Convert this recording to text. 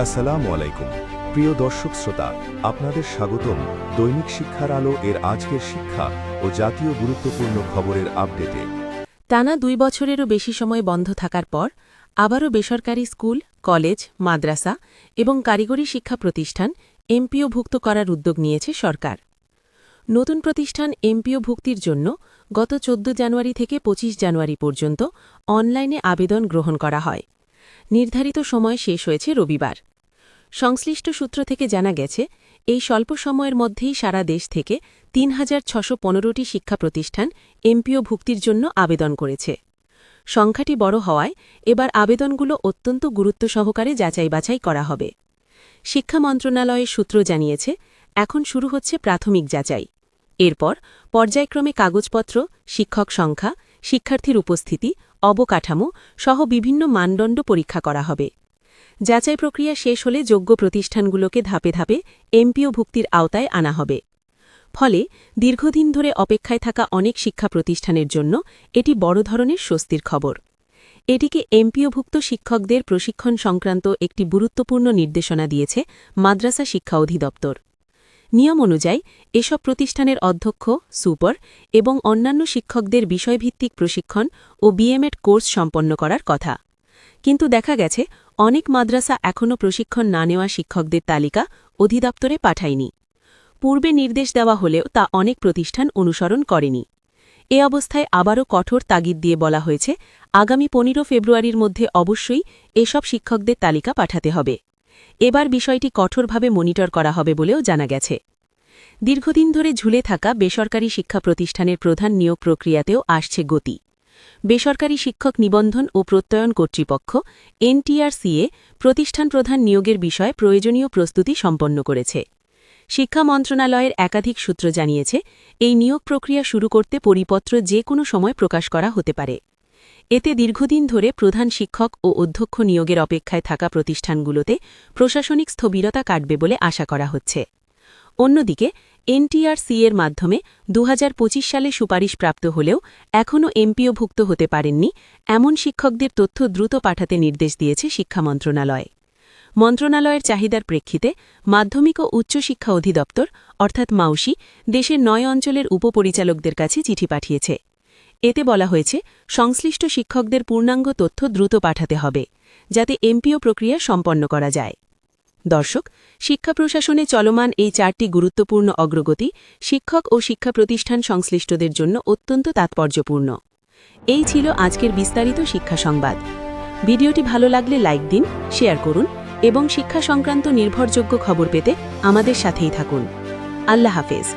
আসসালামু আলাইকুম। প্রিয় দর্শক শ্রোতা, আপনাদের স্বাগতম দৈনিক শিক্ষার আলো এর আজকের শিক্ষা ও জাতীয় গুরুত্বপূর্ণ খবরের আপডেটে। টানা দুই বছরেরও বেশি সময় বন্ধ থাকার পর, আবারও বেসরকারি স্কুল, কলেজ, মাদ্রাসা এবং কারিগরি শিক্ষা প্রতিষ্ঠান এমপিওভুক্ত করার উদ্যোগ নিয়েছে সরকার। নতুন প্রতিষ্ঠান এমপিওভুক্তির জন্য গত ১৪ জানুয়ারি থেকে ২৫ জানুয়ারি পর্যন্ত অনলাইনে আবেদন গ্রহণ করা হয়। নির্ধারিত সময় শেষ হয়েছে রবিবার। সংশ্লিষ্ট সূত্র থেকে জানা গেছে, এই স্বল্প সময়ের মধ্যেই সারা দেশ থেকে তিন হাজার ছশো পনেরোটি শিক্ষা প্রতিষ্ঠান এমপিও ভুক্তির জন্য আবেদন করেছে। সংখ্যাটি বড় হওয়ায় এবার আবেদনগুলো অত্যন্ত গুরুত্ব সহকারে যাচাই বাছাই করা হবে। শিক্ষা মন্ত্রণালয়ের সূত্র জানিয়েছে, এখন শুরু হচ্ছে প্রাথমিক যাচাই। এরপর পর্যায়ক্রমে কাগজপত্র, শিক্ষক সংখ্যা, শিক্ষার্থীর উপস্থিতি অবকাঠামো সহ বিভিন্ন মানদণ্ড পরীক্ষা করা হবে। যাচাই প্রক্রিয়া শেষ হলে যোগ্য প্রতিষ্ঠানগুলোকে ধাপে ধাপে এমপিও ভুক্তির আওতায় আনা হবে। ফলে দীর্ঘদিন ধরে অপেক্ষায় থাকা অনেক শিক্ষা প্রতিষ্ঠানের জন্য এটি বড় ধরনের স্বস্তির খবর। এটিকে এমপিওভুক্ত শিক্ষকদের প্রশিক্ষণ সংক্রান্ত একটি গুরুত্বপূর্ণ নির্দেশনা দিয়েছে মাদ্রাসা শিক্ষা অধিদপ্তর। নিয়ম অনুযায়ী এসব প্রতিষ্ঠানের অধ্যক্ষ, সুপার এবং অন্যান্য শিক্ষকদের বিষয়ভিত্তিক প্রশিক্ষণ ও বিএমএড কোর্স সম্পন্ন করার কথা। কিন্তু দেখা গেছে, অনেক মাদ্রাসা এখনও প্রশিক্ষণ না নেওয়া শিক্ষকদের তালিকা অধিদপ্তরে পাঠায়নি। পূর্বে নির্দেশ দেওয়া হলেও তা অনেক প্রতিষ্ঠান অনুসরণ করেনি। এ অবস্থায় আবারও কঠোর তাগিদ দিয়ে বলা হয়েছে, আগামী পনেরো ফেব্রুয়ারির মধ্যে অবশ্যই এসব শিক্ষকদের তালিকা পাঠাতে হবে। এবার বিষয়টি কঠোরভাবে মনিটর করা হবে বলেও জানা গেছে। দীর্ঘদিন ধরে ঝুলে থাকা বেসরকারি শিক্ষা প্রতিষ্ঠানের প্রধান নিয়োগ প্রক্রিয়াতেও আসছে গতি। বেসরকারি শিক্ষক নিবন্ধন ও প্রত্যয়ন কর্তৃপক্ষ, এনটিআরসিএ, প্রতিষ্ঠান প্রধান নিয়োগের বিষয়ে প্রয়োজনীয় প্রস্তুতি সম্পন্ন করেছে। শিক্ষা মন্ত্রণালয়ের একাধিক সূত্র জানিয়েছে, এই নিয়োগ প্রক্রিয়া শুরু করতে পরিপত্র যে কোনো সময় প্রকাশ করা হতে পারে। এতে দীর্ঘদিন ধরে প্রধান শিক্ষক ও অধ্যক্ষ নিয়োগের অপেক্ষায় থাকা প্রতিষ্ঠানগুলোতে প্রশাসনিক স্থবিরতা কাটবে বলে আশা করা হচ্ছে। অন্যদিকে, এনটিআরসি এর মাধ্যমে দু হাজার পঁচিশ সালে সুপারিশ প্রাপ্ত হলেও এখনও এমপিওভুক্ত হতে পারেননি, এমন শিক্ষকদের তথ্য দ্রুত পাঠাতে নির্দেশ দিয়েছে শিক্ষা মন্ত্রণালয়। মন্ত্রণালয়ের চাহিদার প্রেক্ষিতে মাধ্যমিক ও উচ্চশিক্ষা অধিদপ্তর, অর্থাৎ মাউসি, দেশের নয় অঞ্চলের উপপরিচালকদের কাছে চিঠি পাঠিয়েছে। এতে বলা হয়েছে, সংশ্লিষ্ট শিক্ষকদের পূর্ণাঙ্গ তথ্য দ্রুত পাঠাতে হবে, যাতে এমপিও প্রক্রিয়া সম্পন্ন করা যায়। দর্শক, শিক্ষা প্রশাসনে চলমান এই চারটি গুরুত্বপূর্ণ অগ্রগতি শিক্ষক ও শিক্ষা প্রতিষ্ঠান সংশ্লিষ্টদের জন্য অত্যন্ত তাৎপর্যপূর্ণ। এই ছিল আজকের বিস্তারিত শিক্ষা সংবাদ। ভিডিওটি ভালো লাগলে লাইক দিন, শেয়ার করুন এবং শিক্ষা সংক্রান্ত নির্ভরযোগ্য খবর পেতে আমাদের সাথেই থাকুন। আল্লাহ হাফেজ।